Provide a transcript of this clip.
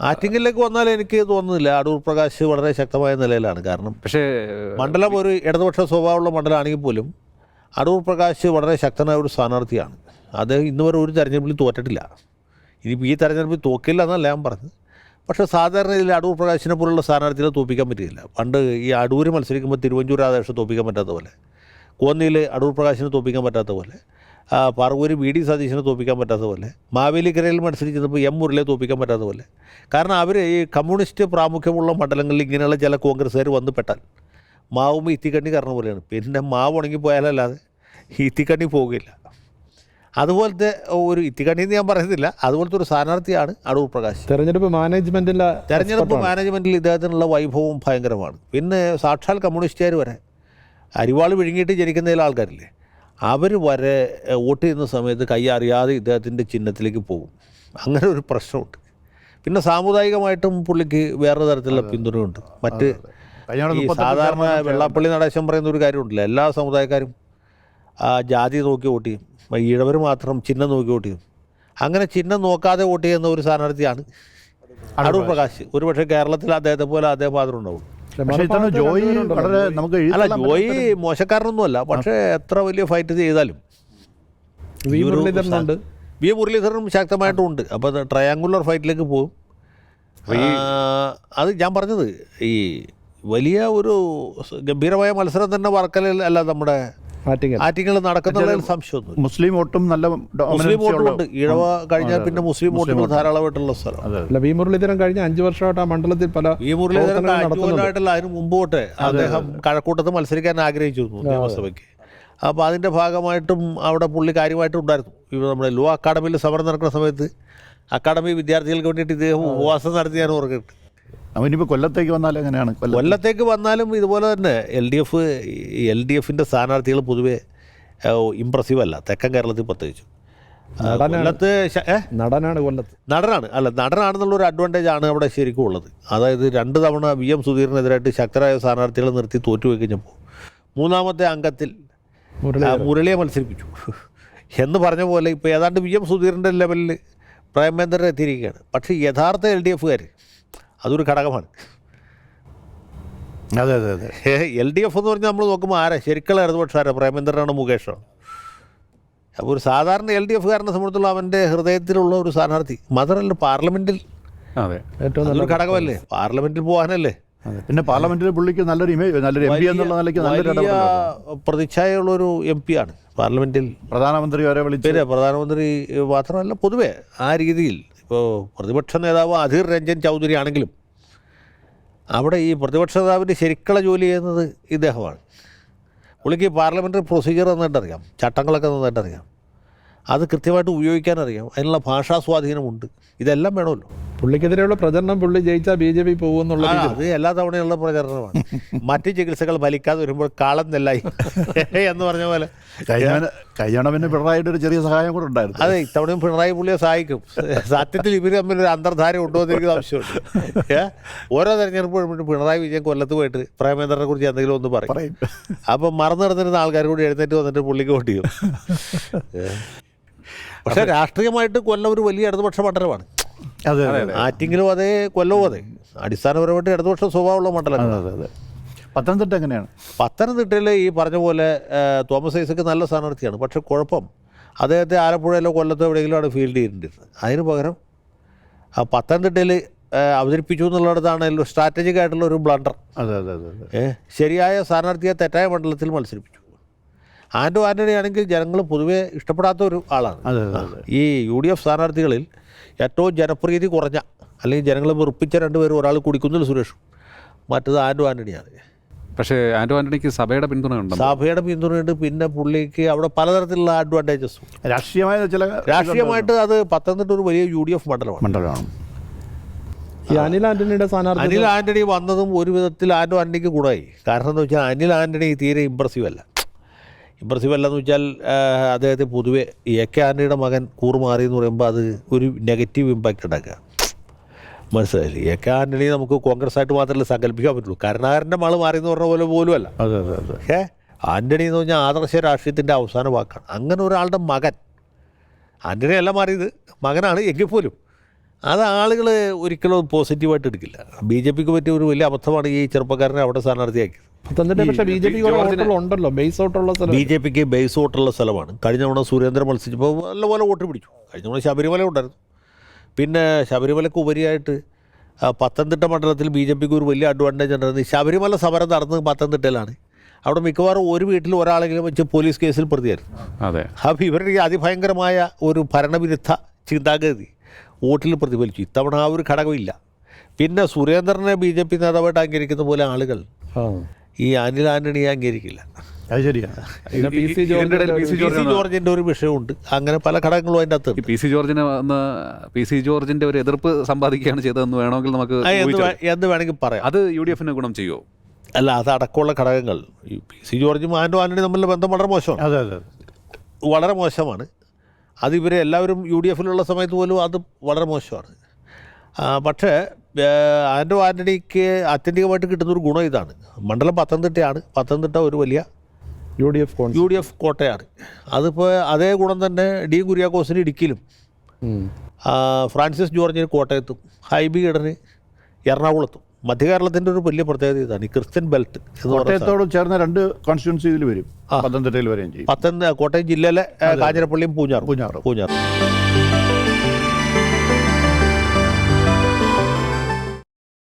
ആറ്റിങ്ങലിലേക്ക് വന്നാൽ എനിക്ക് തോന്നുന്നില്ല. അടൂർ പ്രകാശ് വളരെ ശക്തമായ നിലയിലാണ്. കാരണം പക്ഷേ മണ്ഡലം ഒരു ഇടതുപക്ഷ സ്വഭാവമുള്ള മണ്ഡലമാണെങ്കിൽ പോലും അടൂർ പ്രകാശ് വളരെ ശക്തനായ ഒരു സ്ഥാനാർത്ഥിയാണ്. അദ്ദേഹം ഇന്ന് വരെ ഒരു തെരഞ്ഞെടുപ്പിൽ തോറ്റിട്ടില്ല. ഇനിയിപ്പോൾ ഈ തെരഞ്ഞെടുപ്പിൽ തോക്കില്ല എന്നല്ല ഞാൻ പറഞ്ഞത്. പക്ഷേ സാധാരണ ഇതിൽ അടൂർ പ്രകാശിനെ പോലുള്ള സ്ഥാനാർത്ഥികളെ തോപ്പിക്കാൻ പറ്റില്ല. പണ്ട് ഈ അടൂർ മത്സരിക്കുമ്പോൾ തിരുവഞ്ചൂർ രാധാകൃഷ്ണൻ തോപ്പിക്കാൻ പറ്റാത്ത പോലെ കോന്നിയിൽ അടൂർ പ്രകാശിനെ തോപ്പിക്കാൻ പറ്റാത്ത പോലെ പറവൂർ വി ഡി സതീശനെ തോപ്പിക്കാൻ പറ്റാത്ത പോലെ മാവേലിക്കരയിൽ മത്സരിച്ചപ്പോൾ എം മുരളിയെ തോപ്പിക്കാൻ പറ്റാത്ത പോലെ. കാരണം അവർ ഈ കമ്മ്യൂണിസ്റ്റ് പ്രാമുഖ്യമുള്ള മണ്ഡലങ്ങളിൽ ഇങ്ങനെയുള്ള ചില കോൺഗ്രസ്സുകാർ വന്ന് പെട്ടാൽ മാവുമ്പോൾ ഇത്തിക്കണ്ണി കറണ പോലെയാണ്. പിന്നെ മാവ് ഉണങ്ങി പോയാലല്ലാതെ ഇത്തിക്കണ്ണി പോവുകയില്ല. അതുപോലത്തെ ഒരു ഇത്തിക്കണ്ണി എന്ന് ഞാൻ പറയുന്നില്ല അതുപോലത്തെ ഒരു സ്ഥാനാർത്ഥിയാണ് അടൂർ പ്രകാശ്. തെരഞ്ഞെടുപ്പ് മാനേജ്മെന്റിലെ തെരഞ്ഞെടുപ്പ് മാനേജ്മെന്റിൽ ഇദ്ദേഹത്തിനുള്ള വൈഭവം ഭയങ്കരമാണ്. പിന്നെ സാക്ഷാൽ കമ്മ്യൂണിസ്റ്റുകാർ വരെ അരിവാൾ വിഴുങ്ങിയിട്ട് ജനിക്കുന്ന ചില ആൾക്കാരില്ലേ അവർ വരെ വോട്ട് ചെയ്യുന്ന സമയത്ത് കൈ അറിയാതെ ഇദ്ദേഹത്തിന്റെ ചിഹ്നത്തിലേക്ക് പോകും. അങ്ങനെ ഒരു പ്രശ്നമുണ്ട്. പിന്നെ സാമുദായികമായിട്ടും പുള്ളിക്ക് വേറെ തരത്തിലുള്ള പിന്തുണയുണ്ട്. മറ്റ് ഈ സാധാരണ വെള്ളാപ്പള്ളി നടേശം പറയുന്ന ഒരു കാര്യമുണ്ടല്ലോ. എല്ലാ സമുദായക്കാരും ആ ജാതി നോക്കി വോട്ട് ചെയ്യും. ഈഴവർ മാത്രം ചിഹ്നം നോക്കി വോട്ട് ചെയ്യും. അങ്ങനെ ചിഹ്നം നോക്കാതെ വോട്ട് ചെയ്യുന്ന ഒരു സ്ഥാനാർത്ഥിയാണ് അടൂർ പ്രകാശ്. ഒരുപക്ഷെ കേരളത്തിൽ അദ്ദേഹത്തെ പോലെ അദ്ദേഹം മാത്രം ഉണ്ടാവും പക്ഷേ ഇത്തവണ ജോയി വളരെ നമുക്ക് അല്ല ജോയി മോശക്കാരനൊന്നുമല്ല പക്ഷേ എത്ര വലിയ ഫൈറ്റ് ചെയ്താലും. വി മുരളീധരനുണ്ട്. വി മുരളീധരനും ശക്തമായിട്ടും ഉണ്ട് അപ്പോൾ ട്രയാങ്കുലർ ഫൈറ്റിലേക്ക് പോകും. ആ, അത് ഞാൻ പറഞ്ഞത് ഈ വലിയ ഒരു ഗംഭീരമായ മത്സരം തന്നെ വർക്കലല്ല അല്ല നമ്മുടെ ആറ്റിങ്ങൾ നടക്കുന്നത് സംശയമൊന്നും മുസ്ലിം വോട്ടും നല്ല മുസ്ലിം വോട്ടുമുണ്ട് ഈഴവ കഴിഞ്ഞാൽ പിന്നെ മുസ്ലിം വോട്ടുകൾ ധാരാളമായിട്ടുള്ള സ്ഥലം. അല്ല വി മുരളീധരൻ കഴിഞ്ഞ അഞ്ചു വർഷമായിട്ട് ആ മണ്ഡലത്തിൽ പല ഈ മുരളീധരൻ അഞ്ചുകൊല്ലമായിട്ടല്ല അതിന് മുമ്പ് അദ്ദേഹം കഴക്കൂട്ടത്ത് മത്സരിക്കാൻ ആഗ്രഹിച്ചു നിയമസഭയ്ക്ക്. അപ്പോൾ അതിന്റെ ഭാഗമായിട്ടും അവിടെ പുള്ളി കാര്യമായിട്ടും ഉണ്ടായിരുന്നു. ഇപ്പോൾ നമ്മുടെ ലോ അക്കാഡമിയിൽ സമരം നടക്കുന്ന സമയത്ത് അക്കാഡമി വിദ്യാർത്ഥികൾക്ക് വേണ്ടിയിട്ട് ഇദ്ദേഹം ഉപവാസം നടത്തി ഞാൻ ഓർക്കുന്നുണ്ട് അവൻ ഇനിയിപ്പോൾ കൊല്ലത്തേക്ക് വന്നാൽ എങ്ങനെയാണ്? കൊല്ലം കൊല്ലത്തേക്ക് വന്നാലും ഇതുപോലെ തന്നെ L D F L D എഫിന്റെ സ്ഥാനാർത്ഥികൾ പൊതുവെ ഇമ്പ്രസീവ് അല്ല. തെക്കൻ കേരളത്തിൽ പ്രത്യേകിച്ചു. കൊല്ലത്ത് നടനാണ് കൊല്ലത്ത്. നടനാണ്. അല്ല നടനാണെന്നുള്ളൊരു അഡ്വാന്റേജ് ആണ് അവിടെ ശരിക്കും ഉള്ളത്. അതായത് രണ്ട് തവണ വി എം സുധീറിനെതിരായിട്ട് ശക്തരായ സ്ഥാനാർത്ഥികളെ നിർത്തി തോറ്റുപോയി കഴിഞ്ഞപ്പോൾ മൂന്നാമത്തെ അംഗത്തിൽ മുരളിയെ മത്സരിപ്പിച്ചു. എന്ന് പറഞ്ഞ പോലെ ഇപ്പോൾ ഏതാണ്ട് വി എം സുധീറിന്റെ ലെവലിൽ പ്രേമേന്ദ്രൻ എത്തിയിരിക്കുകയാണ്. പക്ഷേ യഥാർത്ഥ എൽ ഡി എഫുകാർ അതൊരു ഘടകമാണ്. അതെ അതെ അതെ. എൽ ഡി എഫ് എന്ന് പറഞ്ഞാൽ നമ്മൾ നോക്കുമ്പോൾ ആരാ? ശരിക്കുള്ള ഇടതുപക്ഷം ആരാ പ്രേമേന്ദ്രനാണ് മുകേഷാണ് അപ്പോൾ ഒരു സാധാരണ എൽ ഡി എഫുകാരനെ സംബന്ധിച്ചുള്ള അവന്റെ ഹൃദയത്തിലുള്ള ഒരു സ്ഥാനാർത്ഥി. മാത്രമല്ല പാർലമെന്റിൽ അതെ. ഏറ്റവും നല്ലൊരു ഘടകമല്ലേ? പാർലമെന്റിൽ പോകാനല്ലേ പിന്നെ പാർലമെന്റിൽ പുള്ളിക്ക് നല്ലൊരു ഇമേജ് നല്ലൊരു എം പി എന്നുള്ള നിലയ്ക്ക് നല്ലൊരു പ്രതിച്ഛായുള്ളൊരു എം പി ആണ്. പാർലമെന്റിൽ പ്രധാനമന്ത്രി വരെ വിളിച്ചു പ്രധാനമന്ത്രി മാത്രമല്ല പൊതുവേ ആ രീതിയിൽ ഇപ്പോൾ പ്രതിപക്ഷ നേതാവ് അധീർ രഞ്ജൻ ചൗധരി ആണെങ്കിലും അവിടെ ഈ പ്രതിപക്ഷ നേതാവിന്റെ ശരിക്കുള്ള ജോലി ചെയ്യുന്നത് ഇദ്ദേഹമാണ്. പുള്ളിക്ക് പാർലമെന്ററി പ്രൊസീജിയർ നന്നായിട്ട് അറിയാം ചട്ടങ്ങളൊക്കെ നന്നായിട്ട് അറിയാം അത് കൃത്യമായിട്ട് ഉപയോഗിക്കാനറിയാം. അതിനുള്ള ഭാഷാ സ്വാധീനമുണ്ട്. ഇതെല്ലാം വേണമല്ലോ. പുള്ളിക്കെതിരെയുള്ള പ്രചരണം പുള്ളി ജയിച്ചാൽ ബി ജെ പി പോകുന്നുള്ള അത് എല്ലാ തവണയുള്ള പ്രചരണമാണ്. മറ്റ് ചികിത്സകൾ ഫലിക്കാതെ വരുമ്പോൾ കാളം നെല്ലായി എന്ന് പറഞ്ഞ പോലെ. തവണ പിന്നെ പിണറായിയുടെ ഒരു ചെറിയ സഹായം കൂടെ ഉണ്ടായിരുന്നു. അതെ ഇത്തവണയും പിണറായി പുള്ളിയെ സഹായിക്കും. സത്യത്തിൽ ഇവർ തമ്മിൽ ഒരു അന്തർധാര ഉണ്ടോ ആവശ്യമുണ്ട്. എനിക്ക്? ഓരോ തെരഞ്ഞെടുപ്പ് പിണറായി വിജയൻ കൊല്ലത്ത് പോയിട്ട് പ്രേമേന്ദ്രനെ കുറിച്ച് എന്തെങ്കിലും ഒന്ന് പറയും. അപ്പൊ മറന്നു നടന്നിരുന്ന ആൾക്കാർ കൂടി എഴുന്നേറ്റ് വന്നിട്ട് പുള്ളിക്ക് വോട്ട് ചെയ്യും. പക്ഷെ പക്ഷേ രാഷ്ട്രീയമായിട്ട് കൊല്ലം ഒരു വലിയ ഇടതുപക്ഷ മണ്ഡലമാണ്. അതെ അതെ. ആറ്റിങ്ങിലും അതേ കൊല്ലവും അതെ. അടിസ്ഥാനപരമായിട്ട് ഇടതുപക്ഷ സ്വഭാവമുള്ള മണ്ഡലം അതെ പത്തനംതിട്ട എങ്ങനെയാണ്? പത്തനംതിട്ടയിൽ ഈ പറഞ്ഞ പോലെ തോമസ് ഐസക്ക് നല്ല സ്ഥാനാർത്ഥിയാണ്. പക്ഷെ കുഴപ്പം അദ്ദേഹത്തെ ആലപ്പുഴയിലോ കൊല്ലത്തോ എവിടെയെങ്കിലുമാണ് ഫീൽഡ് ചെയ്തിട്ടുണ്ടിരുന്നത് അതിന് പകരം ആ പത്തനംതിട്ടയിൽ അവതരിപ്പിച്ചു എന്നുള്ളിടത്താണ് സ്ട്രാറ്റജിക് ആയിട്ടുള്ള ഒരു ബ്ലണ്ടർ അതെ അതെ അതെ ശരിയായ സ്ഥാനാർത്ഥിയെ തെറ്റായ മണ്ഡലത്തിൽ മത്സരിപ്പിച്ചു. ആൻഡോ ആന്റണിയാണെങ്കിൽ ജനങ്ങൾ പൊതുവെ ഇഷ്ടപ്പെടാത്ത ഒരു ആളാണ്. ഈ യു ഡി എഫ് സ്ഥാനാർത്ഥികളിൽ ഏറ്റവും ജനപ്രീതി കുറഞ്ഞ അല്ലെങ്കിൽ ജനങ്ങളെ വെറുപ്പിച്ച രണ്ടുപേരും ഒരാൾ കുടിക്കുന്നില്ല സുരേഷും മറ്റത് ആൻഡോ ആന്റണിയാണ് പക്ഷേ ആൻഡോ ആന്റണിക്ക് സഭയുടെ പിന്തുണയുണ്ട്? സഭയുടെ പിന്തുണയുണ്ട്. പിന്നെ പുള്ളിക്ക് അവിടെ പലതരത്തിലുള്ള അഡ്വാന്റേജസും രാഷ്ട്രീയമായ ചില രാഷ്ട്രീയമായിട്ട് അത് പത്തനംതിട്ട ഒരു വലിയ യു ഡി എഫ് മണ്ഡലമാണ്. മണ്ഡലമാണ്. ഈ അനിൽ ആന്റണിയുടെ സ്ഥാനാർത്ഥി അനിൽ ആന്റണി വന്നതും ഒരു വിധത്തിൽ ആൻഡോ ആന്റണിക്ക് കൂടായി കാരണം എന്താ വെച്ചാൽ അനിൽ ആന്റണി തീരെ ഇമ്പ്രസീവ് അല്ല. ഇമ്പ്രസീവ് അല്ലെന്ന് വെച്ചാൽ അദ്ദേഹത്തെ പൊതുവെ എ കെ ആന്റണിയുടെ മകൻ കൂറുമാറി എന്ന് പറയുമ്പോൾ അത് ഒരു നെഗറ്റീവ് ഇമ്പാക്റ്റ് ഉണ്ടാക്കുക. മനസ്സിലായി എ കെ ആന്റണി നമുക്ക് കോൺഗ്രസ് ആയിട്ട് മാത്രമല്ല സങ്കല്പിക്കാൻ പറ്റുള്ളൂ. കരുണാകരന്റെ മകൾ മാറി എന്ന് പറഞ്ഞ പോലെ പോലും അല്ല അതെ അതെ അതെ. ഏ? ആന്റണി എന്ന് പറഞ്ഞാൽ ആദർശ രാഷ്ട്രീയത്തിന്റെ അവസാന വാക്കാണ്. അങ്ങനെ ഒരാളുടെ മകൻ. ആന്റണി അല്ല മാറിയത്. മകനാണ് എങ്കിൽ പോലും. അത് ആളുകൾ ഒരിക്കലും പോസിറ്റീവായിട്ട് എടുക്കില്ല. ബി ജെ പിക്ക് പറ്റിയ ഒരു വലിയ അബദ്ധമാണ് ഈ ചെറുപ്പക്കാരനെ അവിടെ സ്ഥാനാർത്ഥിയാക്കിയത്. ബി ജെ പിക്ക് ബേസ് വോട്ടുള്ള സ്ഥലമാണ്. കഴിഞ്ഞ തവണ സുരേന്ദ്രൻ മത്സരിച്ചപ്പോൾ നല്ലപോലെ വോട്ട് പിടിച്ചു. കഴിഞ്ഞ തവണ ശബരിമല ഉണ്ടായിരുന്നു. പിന്നെ ശബരിമലക്ക് ഉപരിയായിട്ട് പത്തനംതിട്ട മണ്ഡലത്തിൽ ബി ജെ പിക്ക് ഒരു വലിയ അഡ്വാന്റേജ് ഉണ്ടായിരുന്നു. ശബരിമല സമരം നടന്നത് പത്തനംതിട്ടയിലാണ്. അവിടെ മിക്കവാറും ഒരു വീട്ടിൽ ഒരാളെങ്കിലും വെച്ച് പോലീസ് കേസിൽ പ്രതിയായിരുന്നു. അതെ. അപ്പോൾ ഇവരുടെ ഈ അതിഭയങ്കരമായ ഒരു ഭരണവിരുദ്ധ ചിന്താഗതി വോട്ടിൽ പ്രതിഫലിച്ചു. ഇത്തവണ ആ ഒരു ഘടകമില്ല. പിന്നെ സുരേന്ദ്രനെ ബി ജെ പി നേതാവായിട്ട് അംഗീകരിക്കുന്ന പോലെ ആളുകൾ ആ. ഈ അനിൽ ആന്റണിയെ അംഗീകരിക്കില്ല. അത് ശരിയാണ് പി സി ജോർജിന്റെ ഒരു വിഷയമുണ്ട്. അങ്ങനെ പല ഘടകങ്ങളും അതിന്റെ അകത്ത് പി സി ജോർജിനെ വന്ന് പി സി ജോർജിന്റെ ഒരു എതിർപ്പ് സമ്പാദിക്കുകയാണ് ചെയ്തതെന്ന് വേണമെങ്കിൽ നമുക്ക് എന്ത്. വേണമെങ്കിൽ പറയാം. അത് യു ഡി എഫിന് ഗുണം ചെയ്യുമോ അല്ല അത് അടക്കമുള്ള ഘടകങ്ങൾ. ഈ പി സി ജോർജും ആൻഡോ ആന്റണി തമ്മിലുള്ള ബന്ധം വളരെ മോശമാണ്. അതെ അതെ അതെ. വളരെ മോശമാണ്. അത് ഇവരെ എല്ലാവരും യു ഡി എഫിലുള്ള സമയത്ത് പോലും അത് വളരെ മോശമാണ്. പക്ഷേ ഏ, വാരണിക്ക് ആത്യന്തികമായിട്ട് കിട്ടുന്നൊരു ഗുണം ഇതാണ്. മണ്ഡലം പത്തനംതിട്ടയാണ്. പത്തനംതിട്ട ഒരു വലിയ U D F U D F കോട്ടയാണ്. അതിപ്പോൾ അതേ ഗുണം തന്നെ ഡി കുര്യാക്കോസിന് ഇടുക്കിയിലും. ഫ്രാൻസിസ് ജോർജിന് കോട്ടയത്തും. ഹൈബി ഇടന് എറണാകുളത്തും. മധ്യ കേരളത്തിന്റെ ഒരു വലിയ പ്രത്യേകത ഇതാണ്. ഈ ക്രിസ്ത്യൻ ബെൽറ്റ് കോട്ടയത്തോട് ചേർന്ന രണ്ട് കോൺസ്റ്റിറ്റ്യൻസി ഇതിൽ വരും. പത്തനംതിട്ടയിൽ വരെയും ചെയ്യും. പത്തനംതിട്ട കോട്ടയം ജില്ലയിലെ കാഞ്ഞിരപ്പള്ളിയും പൂഞ്ഞാറും. പൂഞ്ഞാറും. പൂഞ്ഞാറും.